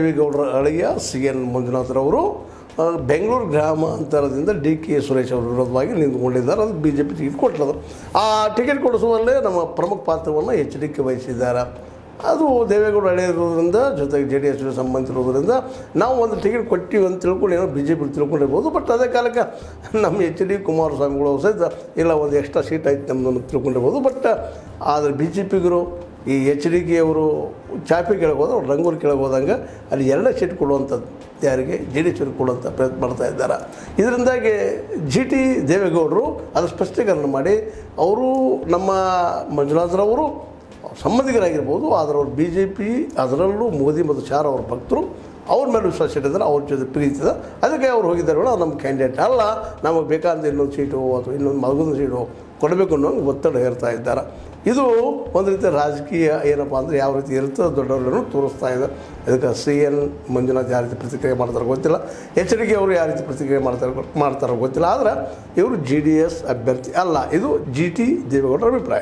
ದೇವೇಗೌಡರ ಅಳಿಯ C N ಮಂಜುನಾಥರವರು ಬೆಂಗಳೂರು ಗ್ರಾಮಾಂತರದಿಂದ ಡಿ ಕೆ ಸುರೇಶ್ ಅವರ ವಿರೋಧವಾಗಿ ನಿಂತುಕೊಂಡಿದ್ದಾರೆ. ಅದು ಬಿ ಜೆ ಪಿ ಟಿಕೆಟ್ ಕೊಟ್ಟರು ಆ ಟಿಕೆಟ್ ಕೊಡಿಸುವಲ್ಲೇ ನಮ್ಮ ಪ್ರಮುಖ ಪಾತ್ರವನ್ನು ಎಚ್ ಡಿ ಕೆ ವಹಿಸಿದ್ದಾರೆ. ಅದು ದೇವೇಗೌಡ ಹಳೆ ಇರೋದ್ರಿಂದ ಜೊತೆಗೆ ಜೆ ಡಿ ಎಸ್ ಸಂಬಂಧ ಇರೋದ್ರಿಂದ ನಾವು ಒಂದು ಟಿಕೆಟ್ ಕೊಟ್ಟಿವಿ ಅಂತ ತಿಳ್ಕೊಂಡು ಏನೋ ಬಿ ಜೆ ಪಿ ತಿಳ್ಕೊಂಡಿರ್ಬೋದು. ಬಟ್ ಅದೇ ಕಾಲಕ್ಕೆ ನಮ್ಮ ಎಚ್ ಡಿ ಕುಮಾರಸ್ವಾಮಿಗಳು ಸಹಿತ, ಇಲ್ಲ, ಒಂದು ಎಕ್ಸ್ಟ್ರಾ ಸೀಟ್ ಆಯ್ತು ನಮ್ಮದನ್ನು ತಿಳ್ಕೊಂಡಿರ್ಬೋದು. ಬಟ್ ಆದರೆ ಬಿ ಜೆ ಪಿಗರು ಈ ಎಚ್ ಡಿ ಕೆ ಅವರು ಚಾಪಿ ಕೆಳಗೆ ಹೋದ್ರೆ ಅವ್ರು ರಂಗೂರು ಕೆಳಗೆ ಹೋದಂಗೆ ಅಲ್ಲಿ ಎರಡೇ ಸೀಟ್ ಕೊಡುವಂಥ ಯಾರಿಗೆ ಜಿ ಡಿ ಸೀಟ್ ಕೊಡುವಂಥ ಪ್ರಯತ್ನ ಮಾಡ್ತಾ ಇದ್ದಾರೆ. ಇದರಿಂದಾಗಿ ಜಿ ಟಿ ದೇವೇಗೌಡರು ಅದು ಸ್ಪಷ್ಟೀಕರಣ ಮಾಡಿ ಅವರು ನಮ್ಮ ಮಂಜುನಾಥರವರು ಸಂಬಂಧಿಕರಾಗಿರ್ಬೋದು, ಆದರೆ ಅವರು ಬಿ ಜೆ ಪಿ, ಅದರಲ್ಲೂ ಮೋದಿ ಮತ್ತು ಶಾರ್ ಅವ್ರ ಭಕ್ತರು ಅವ್ರ ಮೇಲೆ ವಿಶ್ವಾಸ ಇಟ್ಟಿದ್ದಾರೆ, ಅವ್ರ ಜೊತೆ ಪ್ರೀತಿ ಅದಕ್ಕೆ ಅವ್ರು ಹೋಗಿದ್ದಾರೆ ಕೂಡ ನಮ್ಮ ಕ್ಯಾಂಡಿಡೇಟ್ ಅಲ್ಲ, ನಮಗೆ ಬೇಕಾದ ಇನ್ನೊಂದು ಸೀಟು ಅಥವಾ ಇನ್ನೊಂದು ಮಗುನ ಸೀಟು ಕೊಡಬೇಕು ಅನ್ನೋ ಒತ್ತಡ ಹೇರ್ತಾ ಇದ್ದಾರೆ. ಇದು ಒಂದು ರೀತಿ ರಾಜಕೀಯ ಏನಪ್ಪ ಅಂದರೆ ಯಾವ ರೀತಿ ಇರ್ತದೆ ದೊಡ್ಡವರನ್ನು ತೋರಿಸ್ತಾ ಇದೆ. ಇದಕ್ಕೆ ಸಿ ಎನ್ ಮಂಜುನಾಥ್ ಯಾವ ರೀತಿ ಪ್ರತಿಕ್ರಿಯೆ ಮಾಡ್ತಾರೋ ಗೊತ್ತಿಲ್ಲ. ಎಚ್ ಡಿ ಕೆ ಅವರು ಯಾವ ರೀತಿ ಪ್ರತಿಕ್ರಿಯೆ ಮಾಡ್ತಾರೆ ಮಾಡ್ತಾರೋ ಗೊತ್ತಿಲ್ಲ. ಆದರೆ ಇವರು ಜಿ ಡಿ ಎಸ್ ಅಭ್ಯರ್ಥಿ ಅಲ್ಲ. ಇದು ಜಿ ಟಿ ದೇವೇಗೌಡರ ಅಭಿಪ್ರಾಯ.